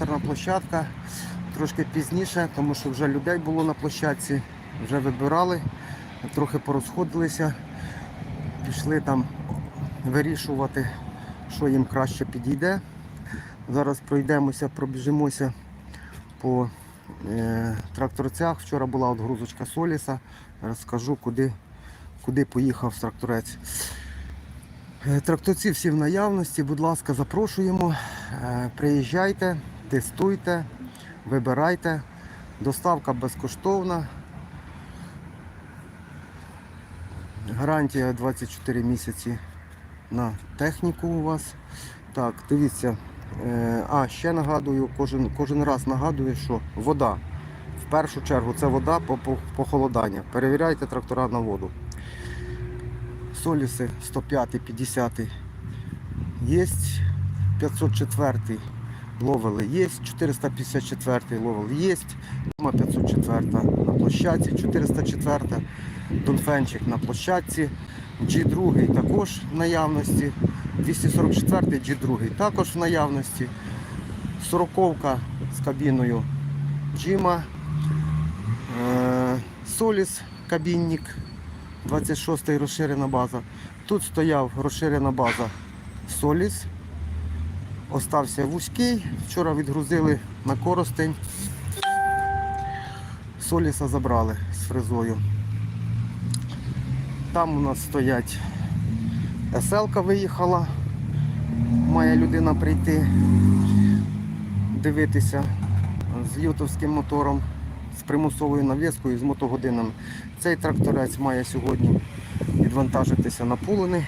тракторна площадка. Трошки пізніше, тому що вже людей було на площадці, вже вибирали, трохи порозходилися, пішли там вирішувати, що їм краще підійде. Зараз пройдемося, пробіжимося по е, тракторцях. Вчора була отгрузочка Соліса. Розкажу, куди, куди поїхав тракторець. Е, Тракторці всі в наявності, будь ласка, запрошуємо. Е, Приїжджайте, тестуйте, вибирайте. Доставка безкоштовна. Гарантія 24 місяці на техніку у вас. Так, дивіться. Е, А, ще нагадую, кожен, кожен раз нагадую, що вода. В першу чергу це вода по, по, похолодання. Перевіряйте трактора на воду. Соліси 105, 50 є, 504 ловили є, 454 ловили є, Дома 504 на площадці, 404 Донфенчик на площадці, G2 також в наявності, 244 G2 також в наявності, 40 з кабіною Джима, е, Соліс кабінник 26-й розширена база. Тут стояв розширена база Соліс. Остався вузький. Вчора відгрузили на коростень. Соліса забрали з фрезою. Там у нас стоять СЛ-ка виїхала. Має людина прийти дивитися з лютовським мотором, з примусовою навіскою, з мотогодинами. Цей тракторець має сьогодні відвантажитися на пулини.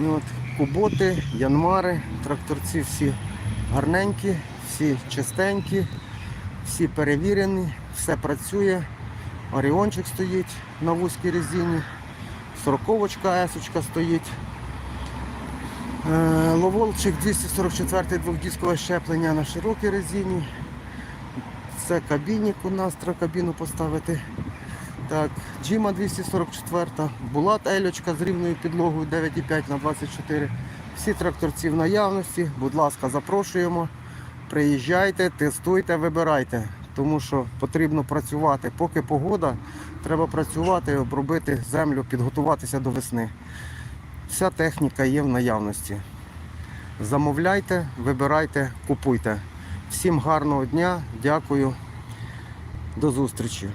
І от куботи, янмари, тракторці всі гарненькі, всі чистенькі, всі перевірені, все працює. Оріончик стоїть на вузькій резині, сороковочка есочка стоїть. Е, Ловолчик 244 двохдіскове щеплення на широкій резині. Це кабінник у нас, треба кабіну поставити. Так, Джима 244, Булат Ельочка з рівною підлогою 9,5 на 24. Всі тракторці в наявності. Будь ласка, запрошуємо. Приїжджайте, тестуйте, вибирайте. Тому що потрібно працювати. Поки погода, треба працювати, обробити землю, підготуватися до весни. Вся техніка є в наявності. Замовляйте, вибирайте, купуйте. Всім гарного дня, дякую, до зустрічі.